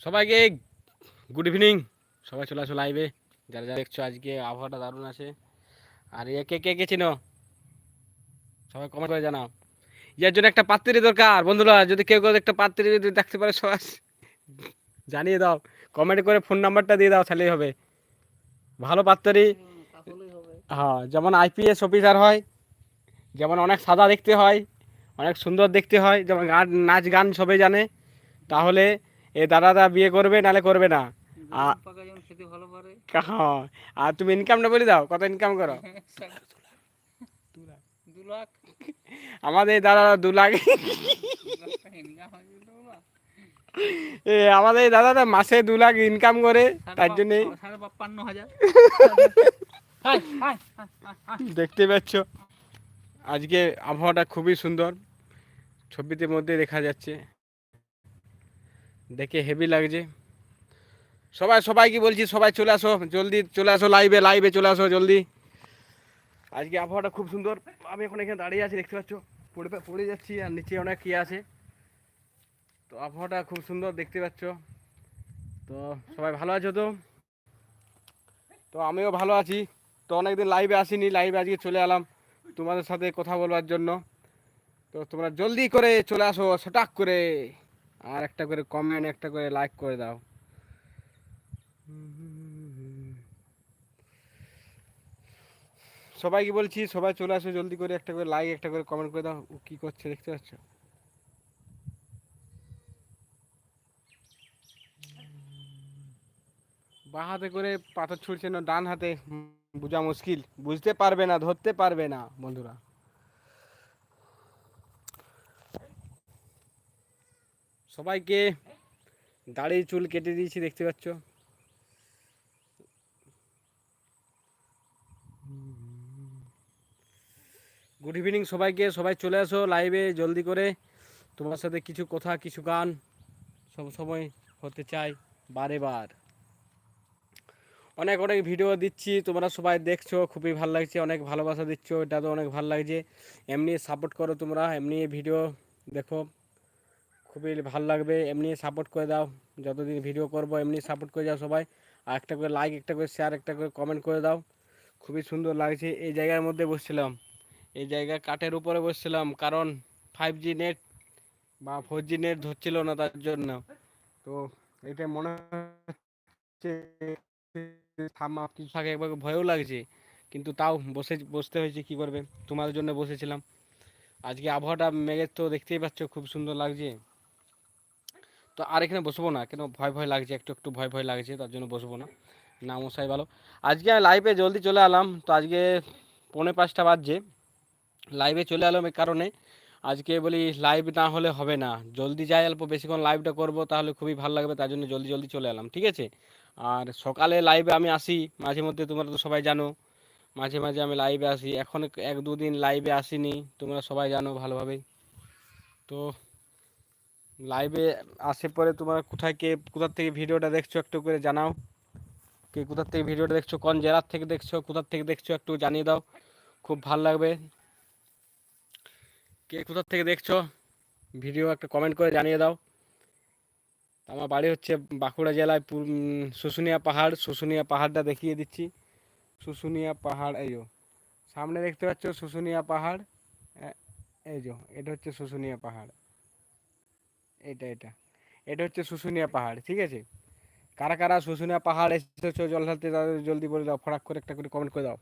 সবাইকে good evening সবাই চলে আসো লাইভে যারা যারা দেখছ আজকে আবহাওয়াটা দারুণ আছে। আর ইয়ে কে কে কে চিনো? সবাই কমেন্ট করে জানাও। ইয়ার জন্য একটা পাত্রী দরকার। বন্ধুরা যদি কেউ কেউ একটা পাত্রী যদি দেখতে পারে সবাই জানিয়ে দাও। কমেন্ট করে ফোন নাম্বারটা দিয়ে দাও তাহলেই হবে। ভালো পাত্রী। হ্যাঁ যেমন আইপিএস অফিসার হয় যেমন অনেক সাদা দেখতে হয়। অনেক সুন্দর দেখতে হয় যেমন গান নাচ গান সবাই জানে। তাহলে এ দাদাদা বিয়ে করবে নালে করবে না। হ্যাঁ আর তুমি ইনকামটা বলে দাও কত ইনকাম করো? আমাদের দাদা দু লাখ। আমাদের দাদাটা মাসে দু লাখ ইনকাম করে তার জন্যে। দেখতে পাচ্ছ আজকে আবহাওয়াটা খুবই সুন্দর। ছবিতে মধ্যে দেখা যাচ্ছে। দেখে হেভি লাগছে। সবাই, সবাইকে বলছি, সবাই চলে আসো, জলদি চলে আসো লাইভে লাইভে চলে আসো জলদি। আজকে আবহাওয়াটা খুব সুন্দর। আমি এখন এখানে দাঁড়িয়ে আছি, দেখতে পাচ্ছ। পড়ে পড়ে যাচ্ছি আর নিচে অনেক ইয়ে আছে। তো আবহাওয়াটা খুব সুন্দর, দেখতে পাচ্ছ। তো সবাই ভালো আছো তো? তো আমিও ভালো আছি। তো অনেকদিন লাইভে আসিনি লাইভে আজকে চলে এলাম তোমাদের সাথে কথা বলবার জন্য। তো তোমরা জলদি করে চলে আসো সটাক করে। আর একটা করে কমেন্ট একটা করে লাইক করে দাও। সবাইকে বলছি? সবাই চলে আসো জলদি করে, একটা করে লাইক একটা করে কমেন্ট করে দাও। কি করছে দেখতে পাচ্ছ? বাঁ হাতে করে পাথর ছুটছে না, ডান হাতে। বোঝা মুশকিল। বুঝতে পারবে না, ধরতে পারবে না, বন্ধুরা। সবাইকে দাড়ি চুল কেটে দিয়েছি, দেখতে পাচ্ছ। গুড ইভিনিং সবাইকে, সবাই চলে আসো লাইভে জলদি করে। তোমার সাথে কিছু কথা, কিছু গান, সব সময় হতে চাই, বারে বার। অনেক অনেক ভিডিও দিচ্ছি, তোমরা সবাই দেখছ, খুবই ভালো লাগছে, অনেক ভালোবাসা দিচ্ছ, এটা তো অনেক ভালো লাগছে। এমনি সাপোর্ট করো তোমরা, এমনি ভিডিও দেখো। খুবই ভালো লাগবে, এমনি সাপোর্ট করে দাও। যতদিন ভিডিও করব, এমনি সাপোর্ট করে যাও সবাই। আর একটা করে লাইক একটা করে শেয়ার একটা করে কমেন্ট করে দাও। খুবই সুন্দর লাগছে, এই জায়গার মধ্যে বসছিলাম। এই জায়গা কাঠের উপরে বসছিলাম, কারণ ফাইভ জি নেট বা ফোর জি নেট ধরছিল না তার জন্য। তো এটা মনে হচ্ছে কিছু থাকে একবার ভয়ও লাগছে, কিন্তু তাও বসে, বসতে হয়েছে, কি করবে? তোমার জন্য বসেছিলাম। আজকে আবহাওয়াটা মেঘের তো দেখতেই পাচ্ছ, খুব সুন্দর লাগছে। তো আর এখানে বসবো না, কেন ভয় ভয় লাগছে, একটু একটু ভয় ভয় লাগছে, তার জন্য বসবো না। না, মশাই ভালো। আজকে আমি লাইভে জলদি চলে এলাম, তো আজকে পৌনে পাঁচটা বাজছে। লাইভে চলে এলাম এই কারণে। আজকে বলি লাইভ না হলে হবে না। জলদি যাই, অল্প বেশিক্ষণ লাইভটা করব, তাহলে খুবই ভালো লাগবে, তার জন্য জলদি জলদি চলে এলাম, ঠিক আছে? আর সকালে লাইভে আমি আসি, মাঝে মধ্যে তোমরা তো সবাই জানো। মাঝে মাঝে আমি লাইভে আসি, এখন এক দুদিন লাইভে আসিনি, তোমরা সবাই জানো ভালোভাবেই। তো লাইভে আসে পরে তোমরা কোথায় কে, কোথার থেকে ভিডিওটা দেখছ একটু করে জানাও। কে কোথার থেকে ভিডিওটা দেখছ, কোন জেলার থেকে দেখছ, কোথার থেকে দেখছ একটু জানিয়ে দাও। খুব ভালো লাগবে। কে কোথার থেকে দেখছ, ভিডিও একটা কমেন্ট করে জানিয়ে দাও। আমার বাড়ি হচ্ছে বাঁকুড়া জেলায় শুশুনিয়া পাহাড়। শুশুনিয়া পাহাড়টা দেখিয়ে দিচ্ছি। শুশুনিয়া পাহাড়, এই সামনে দেখতে পাচ্ছ শুশুনিয়া পাহাড়। এই যো, এটা হচ্ছে শুশুনিয়া পাহাড়। এটা এটা। এটা হচ্ছে শুশুনিয়া পাহাড় ঠিক আছে? কারা কারা শুশুনিয়া পাহাড় এসেছ জল ঢালতে তাদের জলদি বলে দাও ফটাক করে একটা করে কমেন্ট করে দাও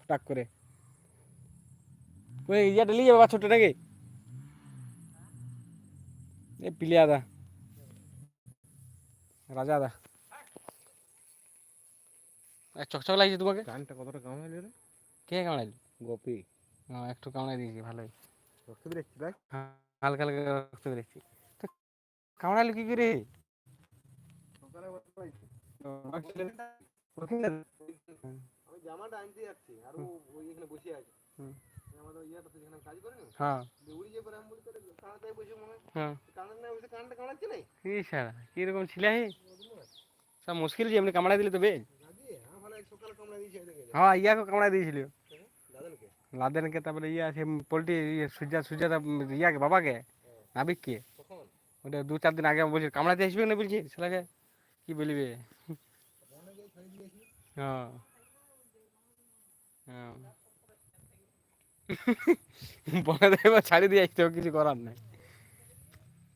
ফটাক করে। ওই ইয়েটা নিয়ে যাবে ছোট্ট নাকি? এই পিলিয়া দা। রাজা দা। চকচক লাগছে তোমাকে? কানটা কতটা কামড়ালি রে? কে কামড়াইল গোপি। হ্যাঁ একটু কামড়াই দিয়েছি ভালোই। রক্ত বেরোচ্ছে হ্যাঁ, হালকা হালকা রক্ত বেরোচ্ছি। তো কামড়াইলো কি করে সকালে বসে রয়েছে। ওখানে আমি জামাটা আনতে যাচ্ছি আর ও ওই এখানে বসে আছে হুম। আমাদের ইয়েটা তো যেখানে কাজ করে না হ্যাঁ উড়ি যে পরে আমি বলি তোর কানটাই বসে মনে হয় হ্যাঁ কানের না বসে কানটা কামড়াচ্ছে নাই কি সারা কীরকম ছিল হে সব মুশকিল যে এমনি কামড়াই দিলে তো বেশ রাজি হ্যাঁ ভালো সকালে কামড়া দিয়েছে এদিকে হ্যাঁ ইয়াকে কামড়াই দিয়েছিল দাদানকে লাদেনকে তারপরে ইয়া সে পোলট্রি ইয়ে সূর্যা সূর্যা ইয়াকে বাবাকে নাবিক কে কখন ওটা দু চার দিন আগে বলছি, কামড়াতে আসবে না বলছি? ছেলেকে কি বলবে? হ্যাঁ। হ্যাঁ। দেবে ছাড়ি দিয়ে আসতে হবে, কিছু করার নাই।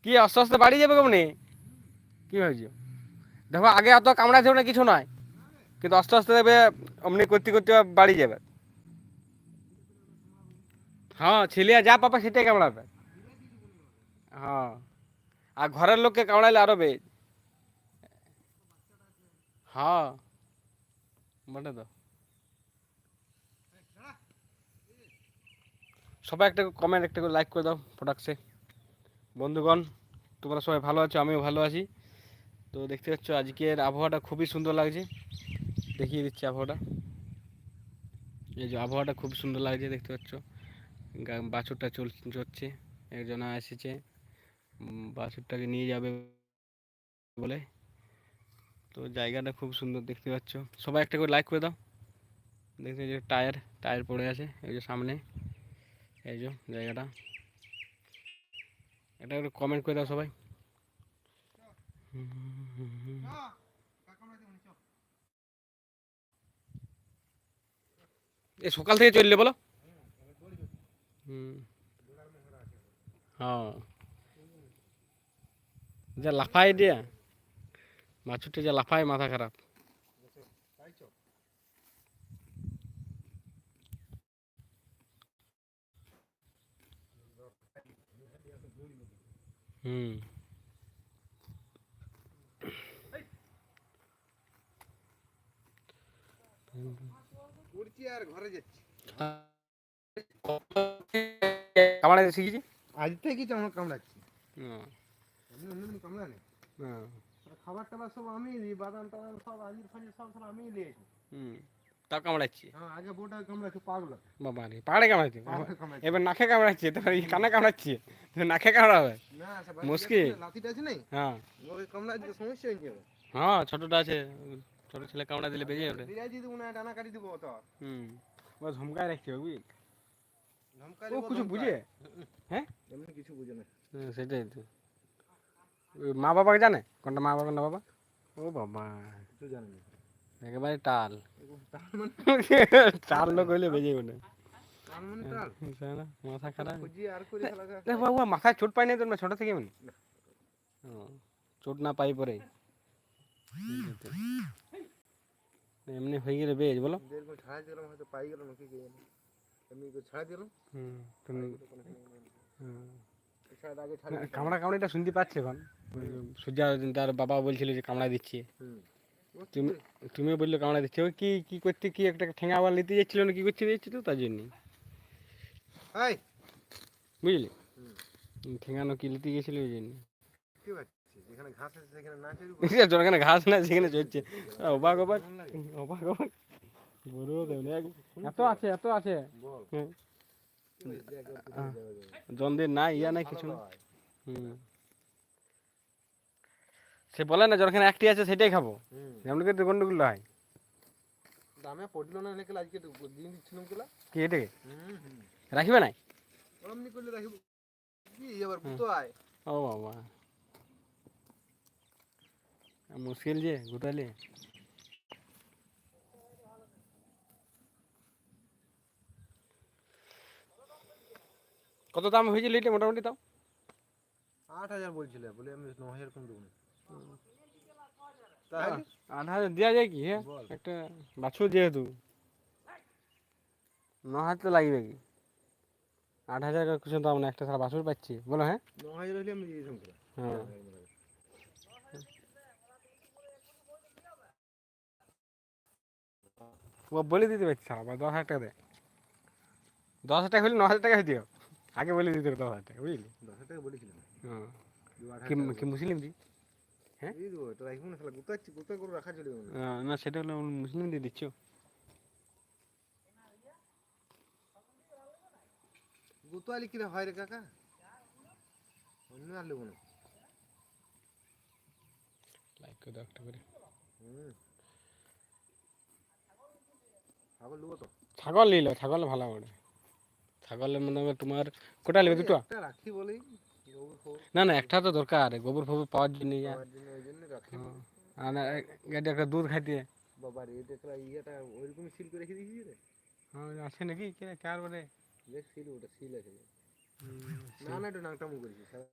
কি, আস্তে আস্তে বাড়ি যাবে কেমনি? কি ভাবছ? দেখো, আগে অত কামড়াতে না, কিছু নয়। কিন্তু আস্তে আস্তে দেখবে, অমনি করতে করতে বাড়ি যাবে। হ্যাঁ ছেলে যা পাবে সেটাই কামড়াবে। হ্যাঁ। আর ঘরের লোককে কামড়াইলে আরও বেশ হ্যাঁ। বটে তো সবাই একটা কমেন্ট একটা করে লাইক করে দাও প্রোডাক্টসে বন্ধুগণ, তোমরা সবাই ভালো আছো, আমিও ভালো আছি। তো দেখতে পাচ্ছ, আজকের আবহাওয়াটা খুবই সুন্দর লাগছে। দেখিয়ে দিচ্ছি আবহাওয়াটা। এই যে আবহাওয়াটা খুব সুন্দর লাগছে, দেখতে পাচ্ছ। বাছুরটা চল চড়ছে একজনা এসেছে। বাছুরটাকে নিয়ে যাবে বলে। তো জায়গাটা খুব সুন্দর দেখতে পাচ্ছ। সবাই একটা করে লাইক করে দাও। দেখতে যে টায়ার টায়ার পড়ে আছে এই যে সামনে। এই যে জায়গাটা। এটা একটু কমেন্ট করে দাও সবাই। এ সকাল থেকে চললে বলো। হুম। হ্যাঁ। যা লাফাই দিয়া বাছুরটা যা লাফায় মাথা খারাপ। হুম। উড়ছি আর ঘরে যাচ্ছি কামাড়াতে শিখেছি আজ আমার কামড়াচ্ছি। হুম, এমনি অন্যদিন খাবার টাবার সব আমি দিই বাদাম টাদাম সব আঞ্জির ফাঞ্জির সব সব আমি নিয়েছি হুম তাও কামড়াচ্ছি? হ্যাঁ আগে বউটা কামড়াচ্ছে পাগল বাবা রে পাহাড়ে কামড়াচ্ছে? এবার নাকে কামড়াচ্ছি তারপর এই কানে কামড়াচ্ছি? তো নাকে কামড়াবে না মুশকিল। লাঠিটা আছে নাই? হ্যাঁ। সমস্যা হয়ে যাবে। হ্যাঁ ছোটটা আছে ছোট ছেলে কামড়া দিলে বেজে যদি উনা ডানা কাটি দিব তো হুম ও ঝমকায় রাখতে বুঝলি ধমকাই ও কিছু বুঝে? হ্যাঁ? এমনি কিছু বুঝে না। সেটাই তো। মা বাবাকে জানে? কোনটা মা বাবা না বাবা? ও বাবা কিছু জানে না। একেবারে টাল। মানে? টাল লোক হইলে বেজে মানে না, মাথা খারাপ। বাবা মাথায় চোট পাই নাই তোর ছোট থেকে এমনি? ও, চোট না পাই পরে। এমনি হয়ে গেলে বেশ বলো। ছাড়া দিলাম হয়তো পাই গেলাম কি এমনি ছাড়া দিলাম। হুম। কামড়া কামড়িটা শুনতে পাচ্ছি এখন। সূর্যা তার বাবা বলছিল যে কামড়া দিচ্ছে। তুমি তুমিও বলল কামড়া দিচ্ছে। ওই কি কি করতে কি একটা ঠেঙা আবার নিতে যাচ্ছিল না কি করতে যাচ্ছিল তার জন্য। বুঝলি? ঠেঙানো কি নিতে গেছিল ওই জন্য। যেখানে ঘাস না সেখানে চড়ছে। অবাক অবাক। অবাক অবাক। না, এত আছে এত আছে। জন্দের নাই ইয়া নাই কিছু না। সে বলে না যখন একটি আছে সেটাই খাব। করে তো গন্ডগোল হয়। দামে পড়ল না নাকি আজকে দিন দিচ্ছিলাম কিলা? কি এটাকে? হুম নাই? এমনি করলে রাখিব। কি এবার বুতো আয় ও বাবা। মুশকিল যে গোটালে। কত দাম হয়েছিল এটা মোটামুটি তাও? আট হাজার বলছিল বলে আমি ন হাজার কম দেবো আট হাজার দেওয়া যায় কি হ্যাঁ? একটা বাছুর যেহেতু ন হাজার তো লাগবে কি? আট হাজার কিছু দাম না একটা সারা বাছুর পাচ্ছি বলো হ্যাঁ? ন হাজার হলে আমি হ্যাঁ। ও বলে দিতে পারছি সারা দশ হাজার টাকা দেয় দশ হাজার টাকা হলে ন হাজার টাকা হইতেও আগে বলে দিতে হবে দশ হাজার টাকা বুঝলি? দশ হাজার টাকা বলেছিলাম। হ্যাঁ। কি কি মুসলিম দি রাখব না শালা গুতাচ্ছি গুতা করে রাখা চলে না আহ, না সেটা হলো মুসলিম দিয়ে দিচ্ছ? গুতো আলি কিরা হয় রে কাকা? অন্য আর নেব না। লাইক করে দাও একটা করে। ছাগল নিল ছাগল ভালো করে ছাগলের মনে হয় তোমার কোটা নেবে দুটো রাখি ফোবর। না না একটা তো দরকার গোবর ফোবর পাওয়ার জন্য ইয়া হ্যাঁ। এটা একটা দুধ খাইতে। বাবা রে এটা একটা ইয়েটা ওইরকম সিল করে রেখে দিয়েছি রে? হ্যাঁ আছে নাকি? কে কার বলে? দেখ সিল ওটা সিল আছে। না না এটা নাংটা মুখ করেছি সারা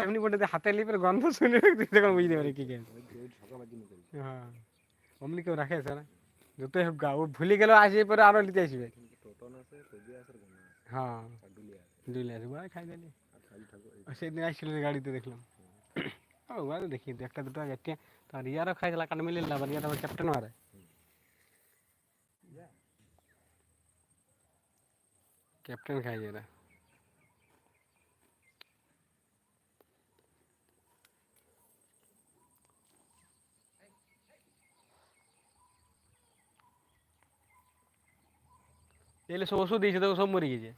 এমনি বলতে হাতে লিপের গন্ধ শুনে তখন বুঝতে পারি কি কেন হ্যাঁ। অমনি কেউ রাখে স্যার যতই হোক গা ও ভুলে গেল আসে পরে আরও নিতে আসবে। কিন্তু টোটন আছে কবি আছে আর গন্ধ আছে হ্যাঁ। আর দুলি আছে। দুইলে আসবে ভাই খাই দিলি আর খালি ঠাকুর এই সেদিন আসছিল যে গাড়িতে দেখলাম। ও ভাই দেখি তো একটা দুটো একটা তার ইয়ারও খাইছিল কাটা মিলিল না আবার ইয়ার আবার ক্যাপ্টেন মারে ক্যাপ্টেন খাই এরা এলে সব ওষুধ দিয়েছে তো সব মরে গেছে।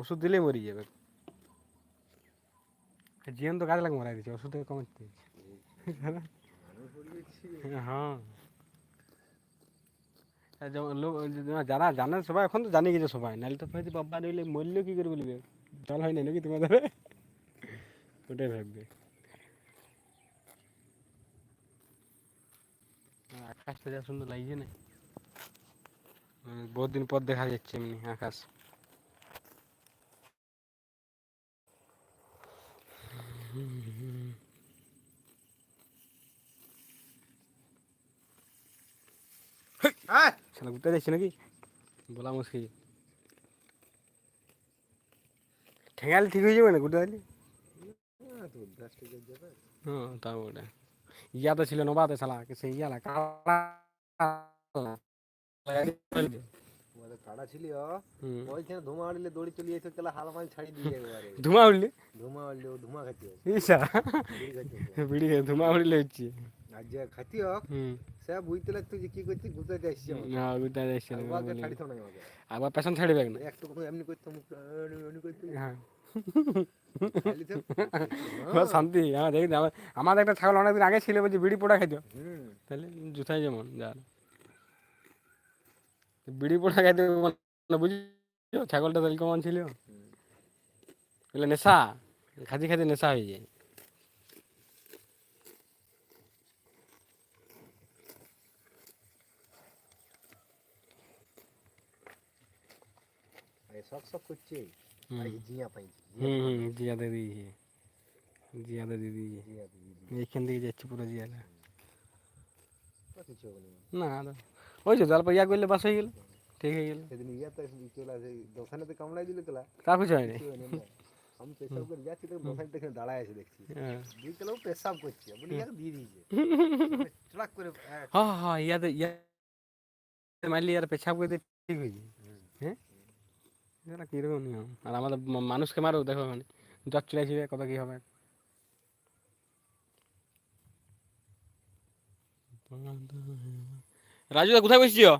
ওষুধ দিলেই মরে যাবে। জিয়ন তো গাছ লাগে মারা দিচ্ছে ওষুধে কমাতে হ্যাঁ। যারা জানে সবাই, এখন তো জানে গেছে সবাই, নাহলে তো হয়তো বাবা নইলে মরলেও কি করে বলবে? জল হয় না নাকি তোমাদের? ওটাই ভাববে। আকাশটা যা সুন্দর লাগছে না। মানে বহুত দিন পর দেখা যাচ্ছে এমনি আকাশ। হ্যাঁ। শালা ঘুরতে যাচ্ছি নাকি? বলা মুশকিল। ঠেঙ্গালে ঠিক হয়ে যাবে না ঘুরতে গেলে তো হয়ে তাও ওটা ইয়া তো ছিল নবাতে শালা সেই ইয়ালা কালা। ধুমা উড়লে ধুমা উড়লে? ধুমা খাইতে ইসা। বিড়ি ধুমা উঠলে হচ্ছে। আর যে সে বুঝতে লাগতো যে কি করছি গুতাতে আসছি না আবার পেছন ছাড়বে না একটু এমনি করতাম এমনি করতাম হ্যাঁ। শান্তি। হ্যাঁ দেখি আমার আমাদের একটা ছাগল অনেকদিন আগে ছিল বলছে বিড়ি পোড়া খাইতো। তাহলে জুতাই যেমন যার বিড়ি পোড়া খাইতে বুঝছ? ছাগলটা তাহলে কেমন ছিল। বলে নেশা? খাতে খাতে নেশা হয়ে যায়। সব সব করছে। জিয়া হুম দিয়েছে জিয়াদা দিয়ে দিয়েছে জিয়া। এইখান থেকে যাচ্ছে পুরো না না। ওই যে অল্প ইয়া করলে বাস হয়ে গেল ঠিক হয়ে গেল। সেদিন ইয়াতে চলে আসে দোকানেতে কামড়াই দিল কেলা তা কিছু হয়নি। আমি পেশাব করে যাচ্ছি তো দোকানে দেখে দাঁড়ায় আছে দেখছি। হ্যাঁ। দুই কেলা পেশাব করছে। বলি ইয়াকে দিয়ে দিয়েছে। ট্রাক করে হ্যাঁ। হ্যাঁ ইয়াতে ইয়া মারলি আর পেছাব করতে ঠিক হয়ে যায়। হ্যাঁ? এটা কীরকম নিয়ম? আর আমাদের মানুষকে মারো দেখো মানে জ্বর চলে আসবে কত কি হবে। রাজু দা কোথায় বসছিও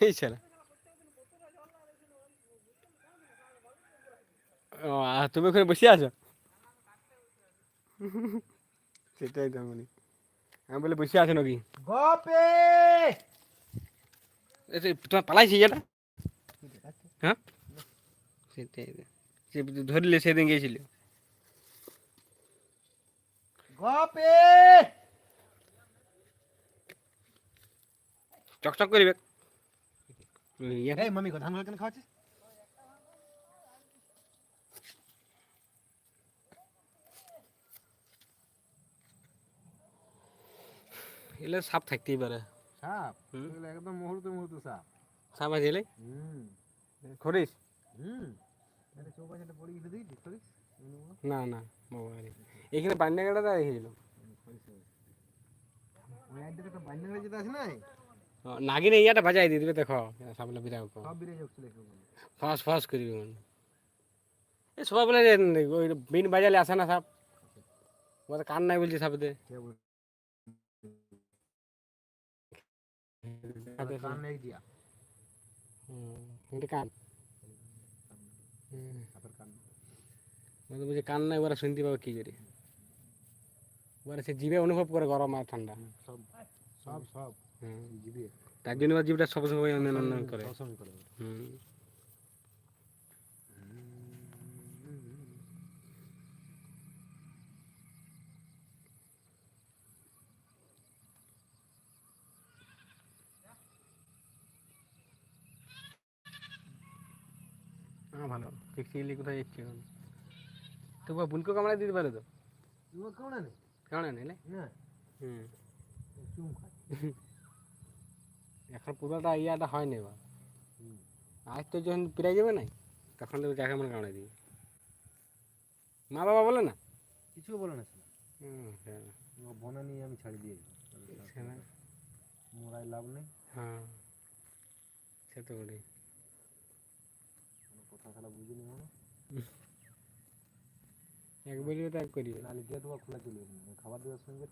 এই ছেলে ও আর তুমি ওখানে বসে আছো সেটাই তো আমি আমি বলে বসে আছো নাকি গপে এই যে তোমার পালাইছি এটা হ্যাঁ সেটাই তো। সে ধরলে সেদিন গিয়েছিল গপে চকচক করিবে ইয়ে। এই মামি কথা আমরা কেন এলে সাপ থাকতেই পারে। সাপ। একদম মুহূর্তে মুহূর্তে সাপ। সাপ আছে এলে? খরিস হুম। এটা চৌপাশে পড়ে গেছে দেখি করিস না না বাবা। এখানে পান্ডা গাড়াটা রেখেছিল নাগিনে ইয়াটা বাজাই দিয়ে দিবে, দেখো সাপলা বিরাট সব বেরিয়ে যাচ্ছে লেখা ফাঁস ফাঁস করিবে মানে। এই সবাই বলে ওই বিন বাজালে আসে না সাপ। ওদের কান নাই বলছে সাপেতে। কে কান। কান নাই, ওরা শুনতে পাবে কি করে। এবারে সে জিভে অনুভব করে গরম আর ঠান্ডা। সব সব সব জিবি। তার জন্য এবার জিভটা সব সময় আনন্দ করে। সবসময় করে। হুম। হ্যাঁ ভালো। কোথায় যাচ্ছি এখন। তো বা বুনকো কামড়া দিতে পারে তো? তোমার নেই কামড়া নিলে হুম এখন পুরোটা ইয়াটা হয়নি এবার আজ তো যখন পেরে যাবে না তখন তো দেখা মনে কামড়ে দিবে মা বাবা বলে না কিছু বলে না হ্যাঁ ও নিয়ে আমি ছাড়ি দিয়ে মোরাই লাভ নেই হ্যাঁ সে তো বলি কথা খেলা বুঝিনি মনে এক বলিও তো এক করিবে নালি দিয়ে দেওয়া খোলা চলে খাবার দেওয়ার সঙ্গে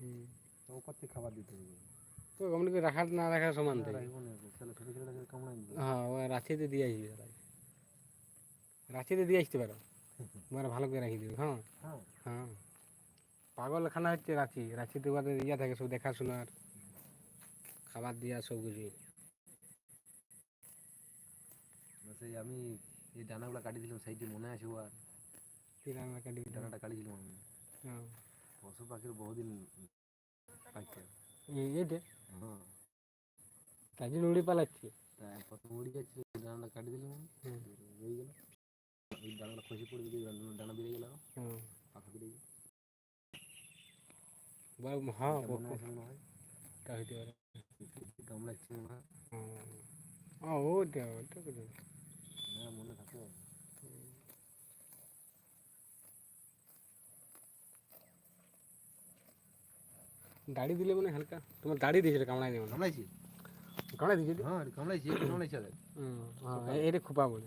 হুম। তো খাবার দিতে হবে। তো করে রাখার না রাখার সমান হ্যাঁ ও দিয়ে আসবে দিয়ে আসতে পারো। তোমার ভালো করে রাখি দিবে হ্যাঁ? হ্যাঁ। হ্যাঁ। পাগলখানা হচ্ছে রাঁচি। রাঁচিতে ওদের ইয়া থাকে সব দেখাশোনার। খাবার দিয়া সব কিছু। সেই আমি এই ডানাগুলো কাটি দিলাম সাইডে মনে আছে আর তিরানা কাটি ডানাটা কাটিছিলাম আমি হ্যাঁ পশু পাখির বহুদিন এই- এইটা হ্যাঁ তার জন্য উড়ে পালাচ্ছি প্রথম উড়ে যাচ্ছিল ডানাটা কাটি হুম। রয়ে গেল এই ডানাটা খসে পড়ে গেলে ডানা- বেরিয়ে গেল হ্যাঁ পাখা বেরিয়ে গেল হ্যাঁ এটা মনে আছে মনে হয় ওটা হইতে পারে কামড়াচ্ছে মনে হয় হ্যাঁ ওটা ওটা মনে থাকে দাড়ি দিলে মানে হালকা। তোমার দাড়ি দিয়েছিল কামড়াই দেবে কামড়াইছি? কামড়াই দিয়েছিল? হ্যাঁ কামড়াইছি কামড়াইছে। হ্যাঁ এটা খোপা বলে।